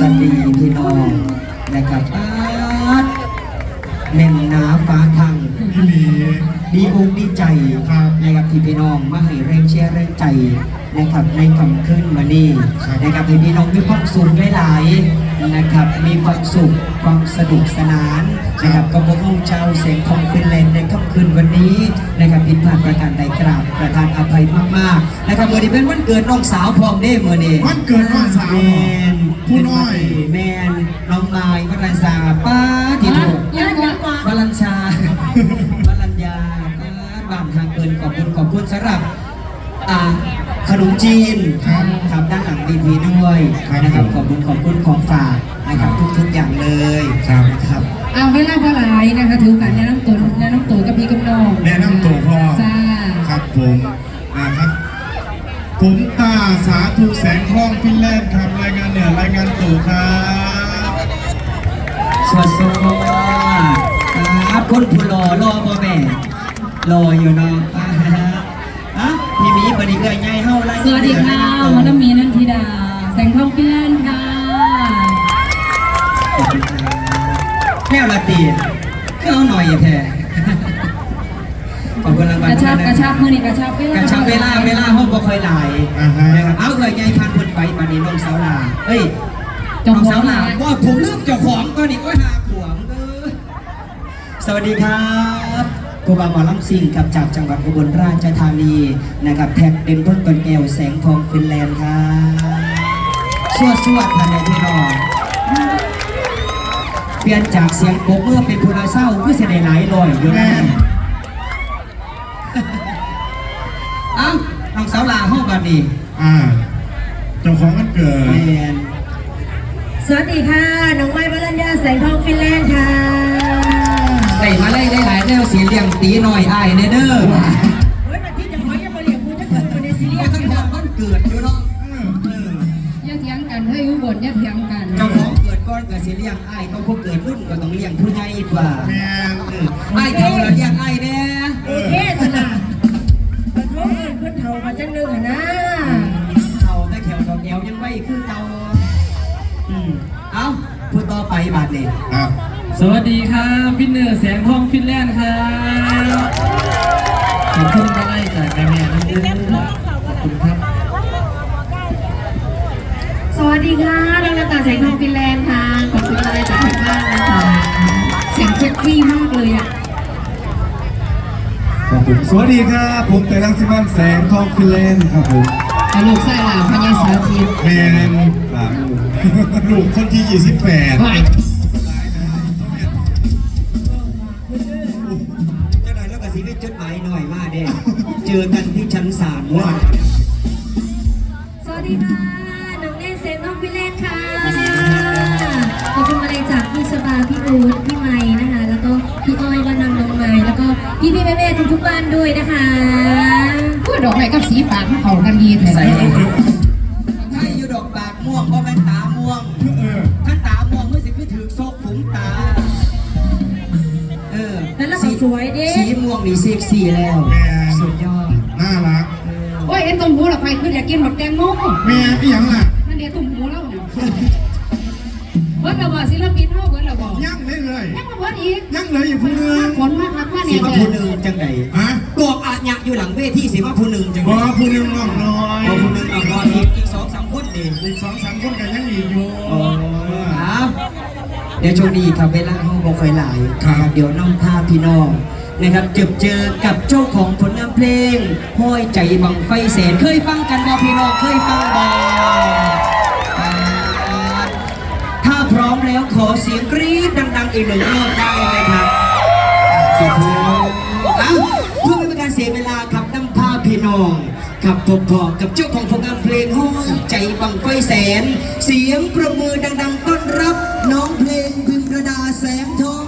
วัสดีพี่น้องนะครับอาดเน่นหนาฟ้าทังพี่หลี ดีอกดีใจครับ นะครับที่พี่น้องมาให้แรงเชียร์แรงใจนะครับในคำขึ้นมานี่ครับ นะครับให้พี่น้องมีความสุขหลายๆนะครับมีความสุขความสนุกสนานนะครับกับพวกเราเจ้าเสียงของฟินแลนด์ในค่ำคืนวันนี้นะครับผิดพลาดประการใดกราบประทานอภัยมากๆนะครับวันนี้เป็นวันเกิดน้องสาวพร้อมเด้เมื่อนี้ วันเกิดน้องสาวแมน ผู้ สำหรับอ่าขนมจีนครับครับด้านหลังดีทีด้วยครับนะครับผมขอบคุณขอบคุณของฝากนะครับทุกๆอย่างเลยครับ นะครับเอาเวลาพลายนะคะถือโอกาสแนะนำตัวแนะนำตัวกับพี่กับน้องแนะนำตัวพ่อจ้าครับผมนะครับ ผมตาสาธุแสงทองฟินแลนด์ครับรายงานเหนือรายงานตัวครับสวัสดีครับคนผู้รอรอบ่แม่รออยู่เนาะอ่าฮะอะพี่ห มีบดีเกยใหญ่เฮาไล่สวัสดีค่ะมนมีนันทิดา แสงทองฟินแลนด์ค่ะขอบคุณครับแนวละตีก็เอาหน่อยอย่าแท้ขอบคุณรางวัลกระชับด้วยนกระชับมือนี่กระชับเวลากระชับเวลาเวลาห้องบ่ค่อยหลายอ่าฮะนะครับเอาเลยใหญ่พันคนไปปานนี้น้องสาวลาเอ้ยน้องสาวลาว่าผมลืมเจ้าของก็นี่โอ้ยหาขวงเด้อสวัสดีครับ ครูบาหมอลำซิงครับจากจังหวัดอุบลราชธานีนะครับแท็กเด่นต้นตนแก้วแสงทองฟินแลนด์ครับสวดสวดทันในพี่น้องเปลี่ยนจากเสียงปรบเมื่อเป็นพูนาเศร้าเพื่อเสด็จหลายลอยอยู่นะเอ้าน้องสาวลาห้องบันนี้อ่าเจ้าของวันเกิดแมนสวัสดีค่ะ น้องไม้วรัญญาแสงทองฟินแลนด์ค่ะ ได้มาไล่ได้หลายแนวสีเลี้ยงตีหน่อยอ้ายเนเด้อเฮ้ยวันที่จะขอยังมาเรียกกูจะเกิดตัวในซีรีเรียกส์ตั้งแต่วันเกิดอยู่เนาะเอออย่าเถียงกันให้อุบลอย่าเถียงกันเจ้าของเกิดก้อนกับสีเลี้ยงอ้ายต้องพวกเกิดรุ่นก็ต้องเลี้ยงผู้ใหญ่กว่าแม่นเอออ้ายเท่าแล้วเลี้ยงอ้ายแน่โอเคสนะกระทบเงินเพื่อนเท่ามาจังหนึงอะนะเท่าแต่แถวดอกแอวยังไว้คือเก่าอืมเอ้าพูดต่อไปบาดนี้ครับ สวัสดีครับพี่เหนือแสงทองฟินแลนด์ครับขอบคุณมาไล่จากแม่แม่นั่นเองขอบคุณครับ สวัสดีค่ะน้องน้ำตาลแสงทองฟินแลนด์ค่ะขอบคุณอะไรจากทางบ้านนะคะเสียงเซ็กซี่มากเลยอะขอบคุณสวัสดีครับ ผมแต่ลังสิมันแสงทองฟินแลนด์ครับผมเอาลูกไส้หลาพญาสาธิตแมนสามลูกคนที่ 28 อกันที่ชั้นสามว่าสวัสดีค่ะ น้องเนนแสงทองฟินแลนด์ค่ะขอบคุณอะไรจากพี่ชบาพี่อู๊ดพี่ไม้นะคะ แล้วก็พี่อ้อยว่านำน้องไม้แล้วก็พี่พี่แม่แม่ทุกทุกๆบ้านด้วยนะคะพูดดอกไม้กับสีปากมันเข้ากันดีแท้ใส่ถ้าอยู่ดอกปากม่วงเพราะเป็นตาม่วงเออถ้าตาม่วงเมื่อสิคือถือโซกขุมตาเออแล้วเราก็สวยดิสีม่วงนี่เซ็กซี่แล้ว นตุ่ครขึ้นอยากกินหมดแตงโมแม่อีหยังล่ะนั่นเดี๋ยวตุ่มหูเราเนี่ยเบิร์ดระบอกศิลปินเท่าเบิร์ดระบอกยังเลยเลยยังมาเบิร์ดอีกยังเลยอยู่ผู้หนึงฝนมากครับว่าสีเนี่ยมาเด้พูอหนึ่งจังใดฮะกอกอาญะอยู่หลังเวทีสีมาพูหนึ่งจังบใดอผู้หนึงน้องน้อยพอพูหนึ่งเอารออีกอีกสองสามคนดิอีกสองสามคนกันยังอีกอยู่อ๋อครับเดี๋ยวช่วงนี้ครับเวลาห้องบอกไฟหลายครับเดี๋ยวน้องพาพี่น้อง นะครับเจอเจอกับเจ้าของผลงานเพลง ห้อยใจบังไฟแสนเคยฟังกันบ่พี่น้องเคยฟังบ่ถ้าพร้อมแล้วขอเสียงกรี๊ดดัง ๆ อีกหนึ่งรอบได้ไหมครับขอบคุณเอ้าเพื่อไม่เป็นการเสียเวลาครับนำพาพี่น้องกับพบพอกับเจ้าของผลงานเพลงห้อยใจบังไฟแสน เสียงประมือดัง ๆ ต้อนรับน้องเพลงพิมระดาแสงทอง